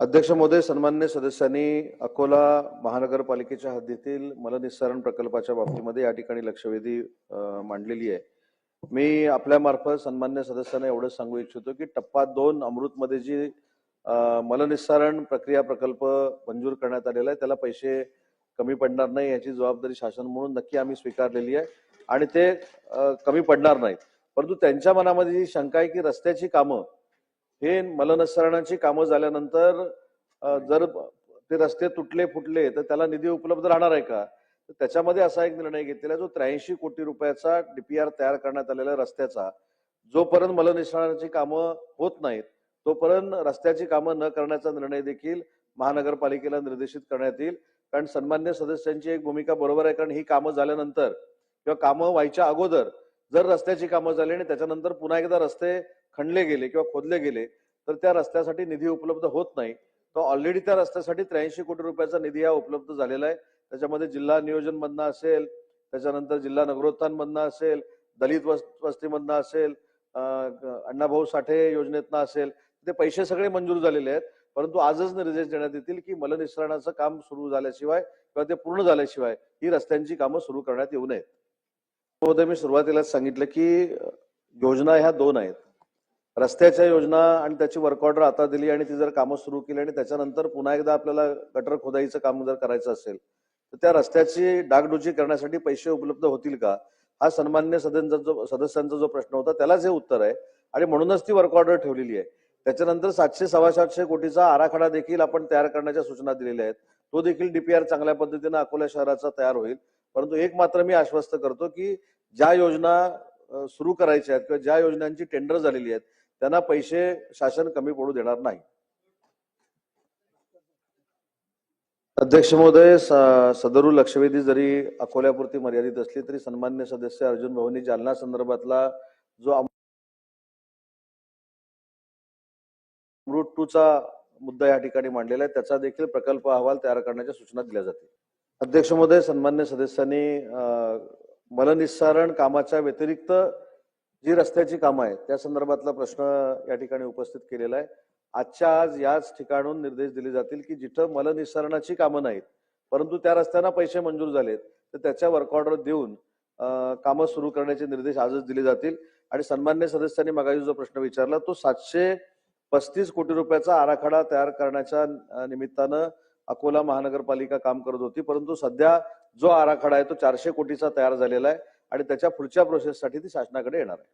अध्यक्ष महोदय सन्मान्य सदस्यांनी अकोला महानगरपालिकेच्या हद्दीतील मलनिस्सारण प्रकल्पाच्या बाबतीमध्ये या ठिकाणी लक्षवेधी मांडलेली आहे. मी आपल्या मार्फत सन्मान्य सदस्यांना एवढं सांगू इच्छितो की टप्पा दोन अमृतमध्ये जी मलनिस्सारण प्रक्रिया प्रकल्प मंजूर करण्यात आलेला आहे त्याला पैसे कमी पडणार नाही याची जबाबदारी शासन म्हणून नक्की आम्ही स्वीकारलेली आहे आणि ते कमी पडणार नाहीत. परंतु त्यांच्या मनामध्ये जी शंका आहे की रस्त्याची कामं हे मलनिस्सरणाची कामं झाल्यानंतर जर ते रस्ते तुटले फुटले तर त्याला निधी उपलब्ध राहणार आहे का? तर त्याच्यामध्ये असा एक निर्णय घेतलेला आहे, जो त्र्याऐंशी कोटी रुपयाचा डीपीआर तयार करण्यात आलेला रस्त्याचा. जोपर्यंत मलनिसरणाची कामं होत नाहीत तोपर्यंत रस्त्याची कामं न करण्याचा निर्णय देखील महानगरपालिकेला निर्देशित करण्यात येईल. कारण सन्मान्य सदस्यांची एक भूमिका बरोबर आहे कारण ही कामं झाल्यानंतर किंवा कामं व्हायच्या अगोदर जर रस्त्याची कामं झाली आणि त्याच्यानंतर पुन्हा एकदा रस्ते खणले गेले किंवा खोदले गेले तर त्या रस्त्यासाठी निधी उपलब्ध होत नाही. तर ऑलरेडी त्या रस्त्यासाठी त्र्याऐंशी कोटी रुपयाचा निधी हा उपलब्ध झालेला आहे. त्याच्यामध्ये जिल्हा नियोजनमधनं असेल त्याच्यानंतर जिल्हा नगरोत्थानमधनं असेल दलित वस्तीमधनं असेल अण्णाभाऊ साठे योजनेतनं असेल ते पैसे सगळे मंजूर झालेले आहेत. परंतु आजच निर्देश देण्यात येतील की मलनिसरणाचं काम सुरू झाल्याशिवाय किंवा ते पूर्ण झाल्याशिवाय ही रस्त्यांची कामं सुरू करण्यात येऊ नयेत. मी सुरुवातीलाच सांगितलं की योजना ह्या दोन आहेत. रस्त्याच्या योजना आणि त्याची वर्क ऑर्डर आता दिली आणि ती जर कामं सुरू केली आणि त्याच्यानंतर पुन्हा एकदा आपल्याला गटर खोदाईचं काम जर करायचं असेल तर त्या रस्त्याची डागडुजी करण्यासाठी पैसे उपलब्ध होतील का? हा सन्मान्य सदनचा जो सदस्यांचा जो प्रश्न होता त्यालाच हे उत्तर आहे. आणि म्हणूनच ती वर्क ऑर्डर ठेवलेली आहे. त्याच्यानंतर सातशे सव्वा सातशे कोटीचा आराखडा देखील आपण तयार करण्याच्या सूचना दिलेल्या आहेत. तो देखील डीपीआर चांगल्या पद्धतीनं अकोला शहराचा तयार होईल. परंतु एक मात्र मी आश्वस्त करतो की ज्या योजना सुरू करायच्या आहेत किंवा ज्या योजनांची टेंडर झालेली आहेत त्यांना पैसे शासन कमी पडू देणार नाही. अध्यक्ष महोदय सदरू लक्षवेधी जरी अकोल्यापुरती मर्यादित असली तरी सन्मान्य सदस्य अर्जुन भवनी जालना संदर्भातला जो अमृत टू चा मुद्दा या ठिकाणी मांडलेला आहे त्याचा देखील प्रकल्प अहवाल तयार करण्याच्या सूचना दिल्या जातील. अध्यक्ष महोदय सन्मान्य सदस्यांनी मलनिस्सारण कामाच्या व्यतिरिक्त जी रस्त्याची कामं आहेत त्या संदर्भातला प्रश्न या ठिकाणी उपस्थित केलेला आहे. आजच्या आज याच ठिकाणून निर्देश दिले जातील की जिथं मलनिस्सारणाची कामं नाहीत परंतु त्या रस्त्यांना पैसे मंजूर झालेत तर त्याच्या वर्क ऑर्डर देऊन कामं सुरू करण्याचे निर्देश आजच दिले जातील. आणि सन्मान्य सदस्यांनी मगाशी जो प्रश्न विचारला तो सातशे पस्तीस कोटी रुपयाचा आराखडा तयार करण्याच्या निमित्तानं अकोला महानगरपालिका काम करत होती. परंतु सध्या जो आराखडा आहे तो चारशे कोटीचा तयार झालेला आहे आणि त्याच्या पुढच्या प्रोसेससाठी ती शासनाकडे येणार आहे.